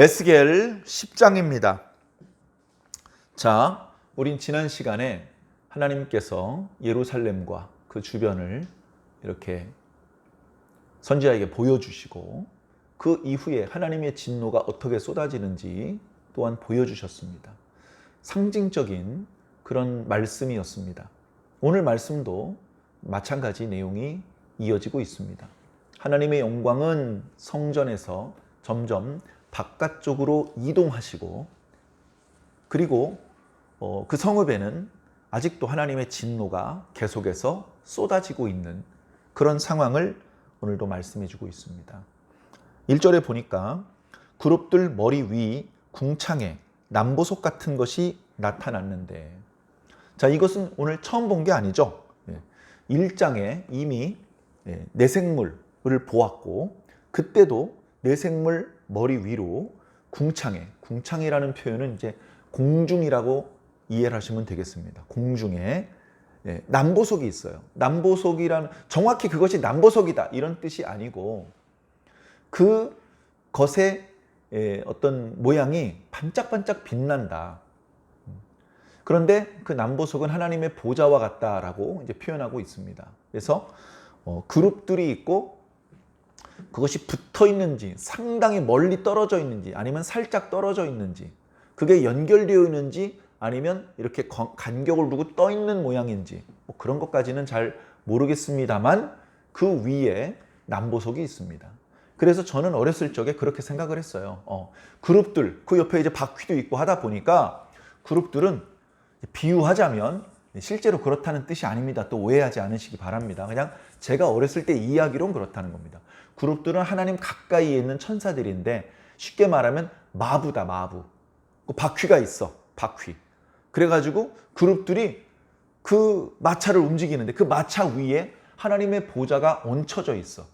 에스겔 10장입니다. 자, 우린 지난 시간에 하나님께서 예루살렘과 그 주변을 이렇게 선지자에게 보여주시고 그 이후에 하나님의 진노가 어떻게 쏟아지는지 또한 보여주셨습니다. 상징적인 그런 말씀이었습니다. 오늘 말씀도 마찬가지 내용이 이어지고 있습니다. 하나님의 영광은 성전에서 점점 바깥쪽으로 이동하시고 그리고 어, 그 성읍에는 아직도 하나님의 진노가 계속해서 쏟아지고 있는 그런 상황을 오늘도 말씀해 주고 있습니다. 1절에 보니까 그룹들 머리 위 궁창에 남보석 같은 것이 나타났는데 자 이것은 오늘 처음 본 게 아니죠. 1장에 이미 예, 내생물을 보았고 그때도 내생물 머리 위로 궁창에 궁창이라는 표현은 이제 공중이라고 이해를 하시면 되겠습니다. 공중에 예, 남보석이 있어요. 남보석이라는 정확히 그것이 남보석이다 이런 뜻이 아니고 그 것의 예, 어떤 모양이 반짝반짝 빛난다. 그런데 그 남보석은 하나님의 보좌와 같다라고 이제 표현하고 있습니다. 그래서 어, 그룹들이 있고 그것이 붙어 있는지 상당히 멀리 떨어져 있는지 아니면 살짝 떨어져 있는지 그게 연결되어 있는지 아니면 이렇게 건- 간격을 두고 떠 있는 모양인지 뭐 그런 것까지는 잘 모르겠습니다만 그 위에 남보석이 있습니다. 그래서 저는 어렸을 적에 그렇게 생각을 했어요. 어, 그룹들 그 옆에 이제 바퀴도 있고 하다 보니까 그룹들은 비유하자면 실제로 그렇다는 뜻이 아닙니다. 또 오해하지 않으시기 바랍니다. 그냥 제가 어렸을 때 이야기론 그렇다는 겁니다. 그룹들은 하나님 가까이에 있는 천사들인데 쉽게 말하면 마부다 마부. 그 바퀴가 있어 바퀴. 그래가지고 그룹들이 그 마차를 움직이는데 그 마차 위에 하나님의 보좌가 얹혀져 있어.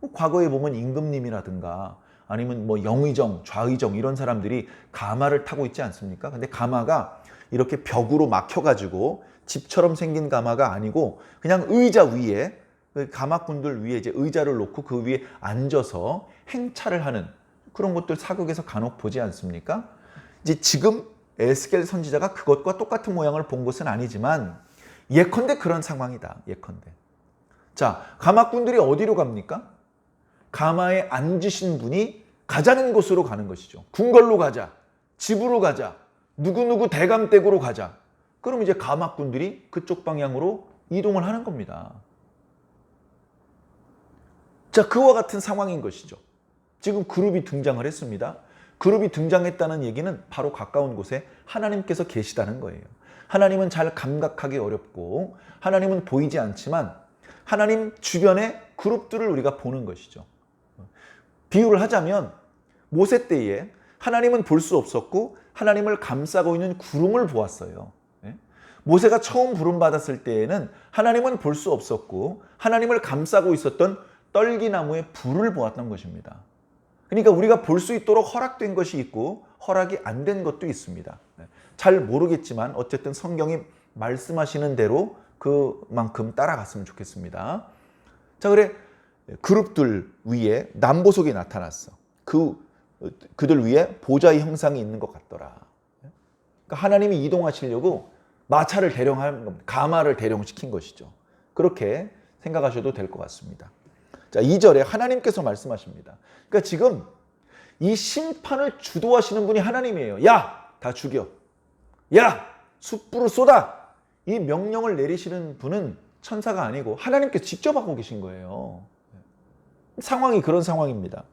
뭐 과거에 보면 임금님이라든가 아니면 뭐 영의정, 좌의정 이런 사람들이 가마를 타고 있지 않습니까? 근데 가마가 이렇게 벽으로 막혀가지고 집처럼 생긴 가마가 아니고 그냥 의자 위에 그 가마꾼들 위에 이제 의자를 놓고 그 위에 앉아서 행차를 하는 그런 것들 사극에서 간혹 보지 않습니까? 이제 지금 에스겔 선지자가 그것과 똑같은 모양을 본 것은 아니지만 예컨대 그런 상황이다. 예컨대. 자, 가마꾼들이 어디로 갑니까? 가마에 앉으신 분이 가자는 곳으로 가는 것이죠. 궁궐로 가자. 집으로 가자. 누구누구 대감댁으로 가자. 그럼 이제 가마꾼들이 그쪽 방향으로 이동을 하는 겁니다. 자, 그와 같은 상황인 것이죠. 지금 그룹이 등장을 했습니다. 그룹이 등장했다는 얘기는 바로 가까운 곳에 하나님께서 계시다는 거예요. 하나님은 잘 감각하기 어렵고 하나님은 보이지 않지만 하나님 주변의 그룹들을 우리가 보는 것이죠. 비유를 하자면 모세 때에 하나님은 볼 수 없었고 하나님을 감싸고 있는 구름을 보았어요. 예? 모세가 처음 부름 받았을 때에는 하나님은 볼 수 없었고 하나님을 감싸고 있었던 떨기나무의 불을 보았던 것입니다. 그러니까 우리가 볼 수 있도록 허락된 것이 있고 허락이 안 된 것도 있습니다. 예. 잘 모르겠지만 어쨌든 성경이 말씀하시는 대로 그만큼 따라갔으면 좋겠습니다. 자, 그래 그룹들 위에 남보석이 나타났어. 그 그들 위에 보좌의 형상이 있는 것 같더라. 그러니까 하나님이 이동하시려고 마차를 대령한 겁니다. 가마를 대령시킨 것이죠. 그렇게 생각하셔도 될 것 같습니다. 자, 2절에 하나님께서 말씀하십니다. 그러니까 지금 이 심판을 주도하시는 분이 하나님이에요. 야, 다 죽여. 야, 숯불을 쏟아. 이 명령을 내리시는 분은 천사가 아니고 하나님께서 직접 하고 계신 거예요. 상황이 그런 상황입니다.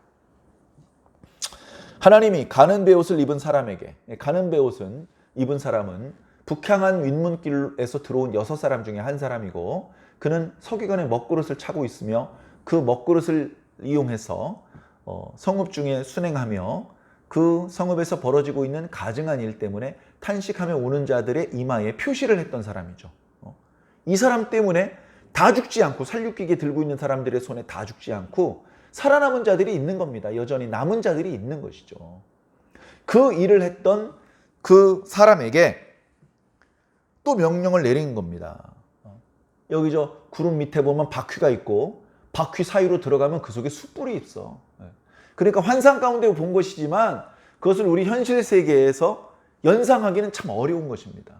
하나님이 가는 베옷을 입은 사람에게 가는 베옷은 입은 사람은 북향한 윗문길에서 들어온 여섯 사람 중에 한 사람이고 그는 서기관의 먹그릇을 차고 있으며 그 먹그릇을 이용해서 어, 성읍 중에 순행하며 그 성읍에서 벌어지고 있는 가증한 일 때문에 탄식하며 오는 자들의 이마에 표시를 했던 사람이죠. 어, 이 사람 때문에 다 죽지 않고 살육기계 들고 있는 사람들의 손에 다 죽지 않고 살아남은 자들이 있는 겁니다. 여전히 남은 자들이 있는 것이죠. 그 일을 했던 그 사람에게 또 명령을 내린 겁니다. 어, 여기 저 구름 밑에 보면 바퀴가 있고 바퀴 사이로 들어가면 그 속에 숯불이 있어. 예. 그러니까 환상 가운데 본 것이지만 그것을 우리 현실 세계에서 연상하기는 참 어려운 것입니다.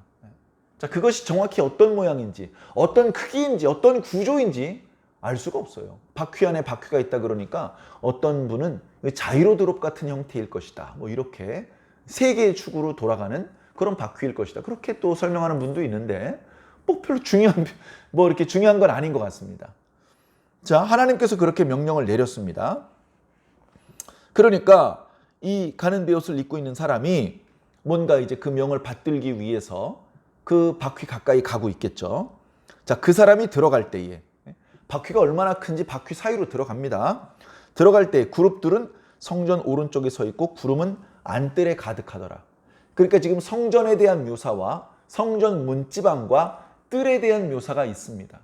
자, 그것이 정확히 어떤 모양인지, 어떤 크기인지, 어떤 구조인지 알 수가 없어요. 바퀴 안에 바퀴가 있다 그러니까 어떤 분은 자이로 드롭 같은 형태일 것이다. 뭐 이렇게 세 개의 축으로 돌아가는 그런 바퀴일 것이다. 그렇게 또 설명하는 분도 있는데 뭐 별로 중요한 뭐 이렇게 중요한 건 아닌 것 같습니다. 자, 하나님께서 그렇게 명령을 내렸습니다. 그러니까 이 가는 베옷을 입고 있는 사람이 뭔가 이제 그 명을 받들기 위해서 그 바퀴 가까이 가고 있겠죠. 자, 그 사람이 들어갈 때에 바퀴가 얼마나 큰지 바퀴 사이로 들어갑니다. 들어갈 때 그룹들은 성전 오른쪽에 서 있고 구름은 안뜰에 가득하더라. 그러니까 지금 성전에 대한 묘사와 성전 문지방과 뜰에 대한 묘사가 있습니다.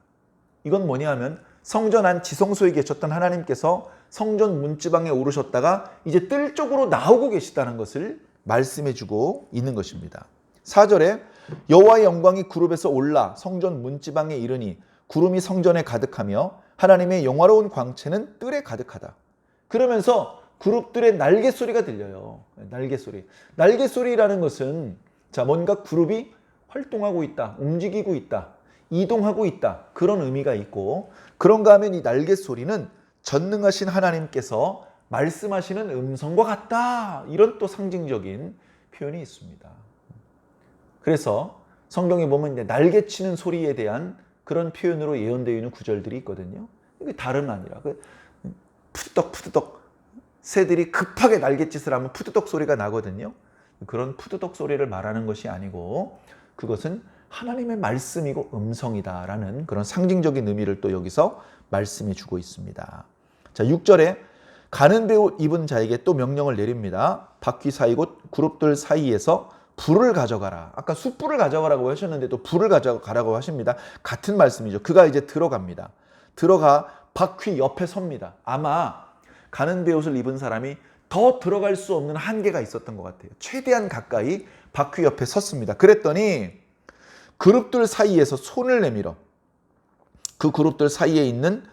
이건 뭐냐 하면 성전 안 지성소에 계셨던 하나님께서 성전 문지방에 오르셨다가 이제 뜰 쪽으로 나오고 계시다는 것을 말씀해 주고 있는 것입니다. 4절에 여호와의 영광이 구름에서 올라 성전 문지방에 이르니 구름이 성전에 가득하며 하나님의 영화로운 광채는 뜰에 가득하다. 그러면서 그룹들의 날개 소리가 들려요. 날개 소리. 날개 소리라는 것은 자 뭔가 그룹이 활동하고 있다, 움직이고 있다, 이동하고 있다 그런 의미가 있고 그런가 하면 이 날개 소리는 전능하신 하나님께서 말씀하시는 음성과 같다 이런 또 상징적인 표현이 있습니다. 그래서 성경에 보면 이제 날개 치는 소리에 대한 그런 표현으로 예언되어 있는 구절들이 있거든요. 이게 다름 아니라 그 푸드덕 푸드덕 새들이 급하게 날갯짓을 하면 푸드덕 소리가 나거든요. 그런 푸드덕 소리를 말하는 것이 아니고 그것은 하나님의 말씀이고 음성이다라는 그런 상징적인 의미를 또 여기서 말씀해 주고 있습니다. 자, 6절에 가는 배옷 입은 자에게 또 명령을 내립니다. 바퀴 사이 곳 그룹들 사이에서 불을 가져가라. 아까 숯불을 가져가라고 하셨는데 또 불을 가져가라고 하십니다. 같은 말씀이죠. 그가 이제 들어갑니다. 들어가 바퀴 옆에 섭니다. 아마 가는 배옷을 입은 사람이 더 들어갈 수 없는 한계가 있었던 것 같아요. 최대한 가까이 바퀴 옆에 섰습니다. 그랬더니 그룹들 사이에서 손을 내밀어 그 그룹들 사이에 있는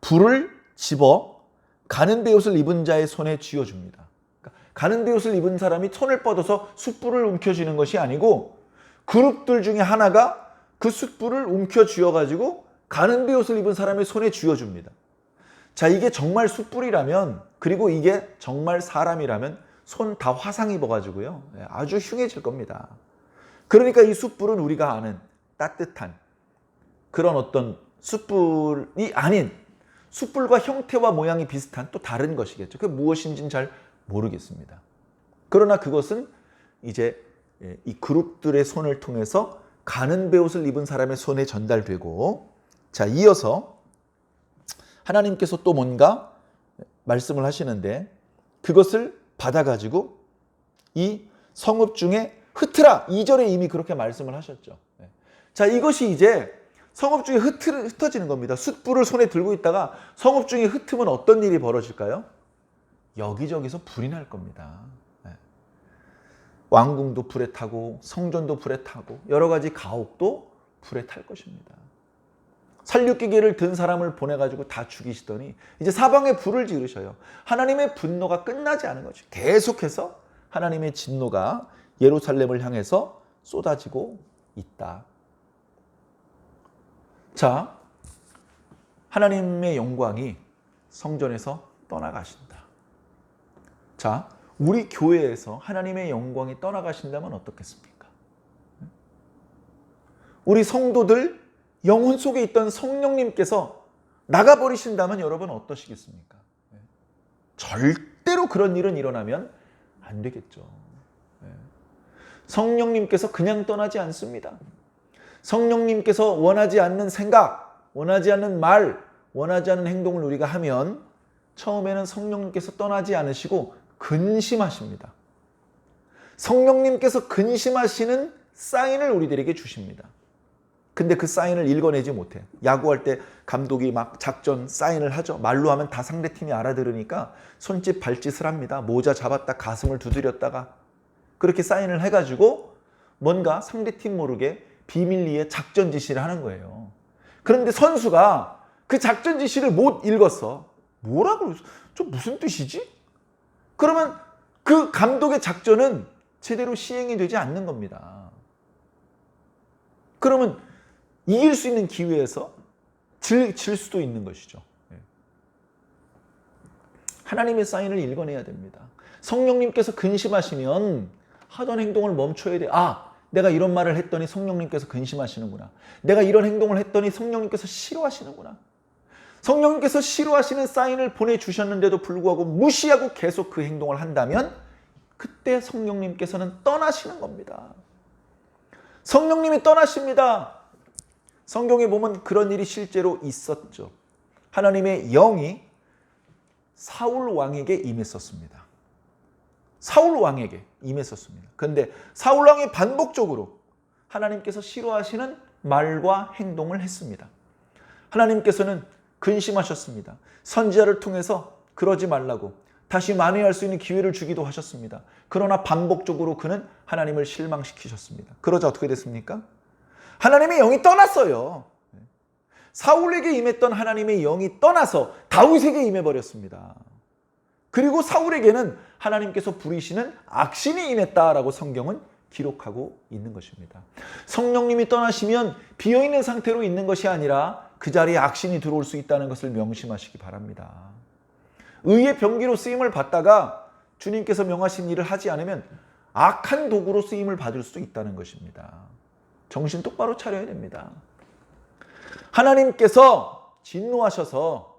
불을 집어 가는 배옷을 입은 자의 손에 쥐어줍니다. 그러니까 가는 배옷을 입은 사람이 손을 뻗어서 숯불을 움켜쥐는 것이 아니고 그룹들 중에 하나가 그 숯불을 움켜 쥐어가지고 가는 배옷을 입은 사람의 손에 쥐어줍니다. 자, 이게 정말 숯불이라면 그리고 이게 정말 사람이라면 손 다 화상 입어가지고요. 예, 아주 흉해질 겁니다. 그러니까 이 숯불은 우리가 아는 따뜻한 그런 어떤 숯불이 아닌 숯불과 형태와 모양이 비슷한 또 다른 것이겠죠. 그 무엇인지는 잘 모르겠습니다. 그러나 그것은 이제 예, 이 그룹들의 손을 통해서 가는 배옷을 입은 사람의 손에 전달되고 자 이어서 하나님께서 또 뭔가 말씀을 하시는데 그것을 받아가지고 이 성읍 중에 흩트라 2절에 이미 그렇게 말씀을 하셨죠. 네. 자 이것이 이제 성읍 중에 흩트, 흩어지는 겁니다. 숯불을 손에 들고 있다가 성읍 중에 흩으면 어떤 일이 벌어질까요? 여기저기서 불이 날 겁니다. 네. 왕궁도 불에 타고 성전도 불에 타고 여러 가지 가옥도 불에 탈 것입니다. 살육기계를 든 사람을 보내가지고 다 죽이시더니 이제 사방에 불을 지르셔요. 하나님의 분노가 끝나지 않은 거죠. 계속해서 하나님의 진노가 예루살렘을 향해서 쏟아지고 있다. 자, 하나님의 영광이 성전에서 떠나가신다. 자, 우리 교회에서 하나님의 영광이 떠나가신다면 어떻겠습니까? 우리 성도들 영혼 속에 있던 성령님께서 나가버리신다면 여러분 어떠시겠습니까? 절대로 그런 일은 일어나면 안 되겠죠. 성령님께서 그냥 떠나지 않습니다. 성령님께서 원하지 않는 생각, 원하지 않는 말, 원하지 않는 행동을 우리가 하면 처음에는 성령님께서 떠나지 않으시고 근심하십니다. 성령님께서 근심하시는 사인을 우리들에게 주십니다. 근데 그 사인을 읽어내지 못해. 야구할 때 감독이 막 작전 사인을 하죠. 말로 하면 다 상대팀이 알아들으니까 손짓 발짓을 합니다. 모자 잡았다 가슴을 두드렸다가 그렇게 사인을 해가지고 뭔가 상대팀 모르게 비밀리에 작전 지시를 하는 거예요. 그런데 선수가 그 작전 지시를 못 읽었어. 뭐라고? 저 무슨 뜻이지? 그러면 그 감독의 작전은 제대로 시행이 되지 않는 겁니다. 그러면 이길 수 있는 기회에서 질, 질 수도 있는 것이죠. 예. 하나님의 사인을 읽어내야 됩니다. 성령님께서 근심하시면 하던 행동을 멈춰야 돼. 아, 내가 이런 말을 했더니 성령님께서 근심하시는구나. 내가 이런 행동을 했더니 성령님께서 싫어하시는구나. 성령님께서 싫어하시는 사인을 보내주셨는데도 불구하고 무시하고 계속 그 행동을 한다면 그때 성령님께서는 떠나시는 겁니다. 성령님이 떠나십니다. 성경에 보면 그런 일이 실제로 있었죠. 하나님의 영이 사울 왕에게 임했었습니다. 사울 왕에게 임했었습니다. 그런데 사울 왕이 반복적으로 하나님께서 싫어하시는 말과 행동을 했습니다. 하나님께서는 근심하셨습니다. 선지자를 통해서 그러지 말라고 다시 만회할 수 있는 기회를 주기도 하셨습니다. 그러나 반복적으로 그는 하나님을 실망시키셨습니다. 그러자 어떻게 됐습니까? 하나님의 영이 떠났어요. 사울에게 임했던 하나님의 영이 떠나서 다윗에게 임해 버렸습니다. 그리고 사울에게는 하나님께서 부리시는 악신이 임했다라고 성경은 기록하고 있는 것입니다. 성령님이 떠나시면 비어 있는 상태로 있는 것이 아니라 그 자리에 악신이 들어올 수 있다는 것을 명심하시기 바랍니다. 의의 병기로 쓰임을 받다가 주님께서 명하신 일을 하지 않으면 악한 도구로 쓰임을 받을 수도 있다는 것입니다. 정신 똑바로 차려야 됩니다. 하나님께서 진노하셔서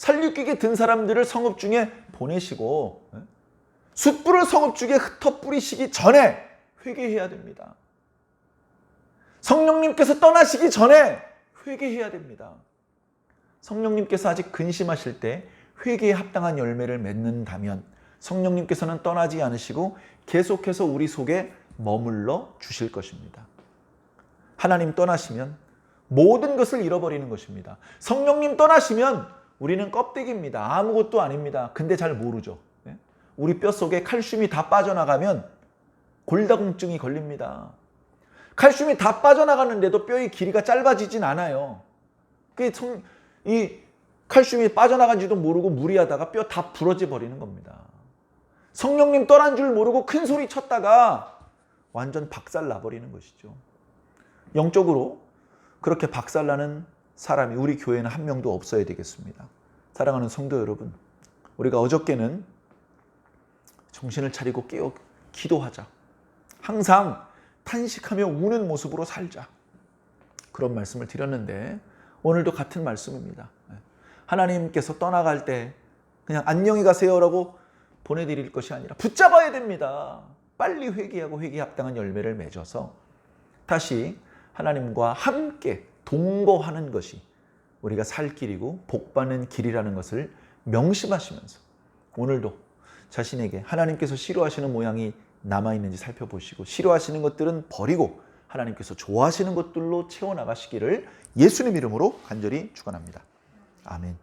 살육기게 든 사람들을 성읍 중에 보내시고 숯불을 성읍 중에 흩어 뿌리시기 전에 회개해야 됩니다. 성령님께서 떠나시기 전에 회개해야 됩니다. 성령님께서 아직 근심하실 때 회개에 합당한 열매를 맺는다면 성령님께서는 떠나지 않으시고 계속해서 우리 속에 머물러 주실 것입니다. 하나님 떠나시면 모든 것을 잃어버리는 것입니다. 성령님 떠나시면 우리는 껍데기입니다. 아무것도 아닙니다. 근데 잘 모르죠. 예? 우리 뼈 속에 칼슘이 다 빠져나가면 골다공증이 걸립니다. 칼슘이 다 빠져나가는데도 뼈의 길이가 짧아지진 않아요. 그게 성, 이 칼슘이 빠져나간지도 모르고 무리하다가 뼈 다 부러져 버리는 겁니다. 성령님 떠난 줄 모르고 큰 소리 쳤다가 완전 박살 나버리는 것이죠. 영적으로 그렇게 박살나는 사람이 우리 교회는 한 명도 없어야 되겠습니다. 사랑하는 성도 여러분, 우리가 어저께는 정신을 차리고 깨어 기도하자. 항상 탄식하며 우는 모습으로 살자. 그런 말씀을 드렸는데 오늘도 같은 말씀입니다. 하나님께서 떠나갈 때 그냥 안녕히 가세요라고 보내드릴 것이 아니라 붙잡아야 됩니다. 빨리 회개하고 회개에 합당한 열매를 맺어서 다시 하나님과 함께 동거하는 것이 우리가 살 길이고 복받는 길이라는 것을 명심하시면서 오늘도 자신에게 하나님께서 싫어하시는 모양이 남아있는지 살펴보시고 싫어하시는 것들은 버리고 하나님께서 좋아하시는 것들로 채워나가시기를 예수님 이름으로 간절히 축원합니다. 아멘.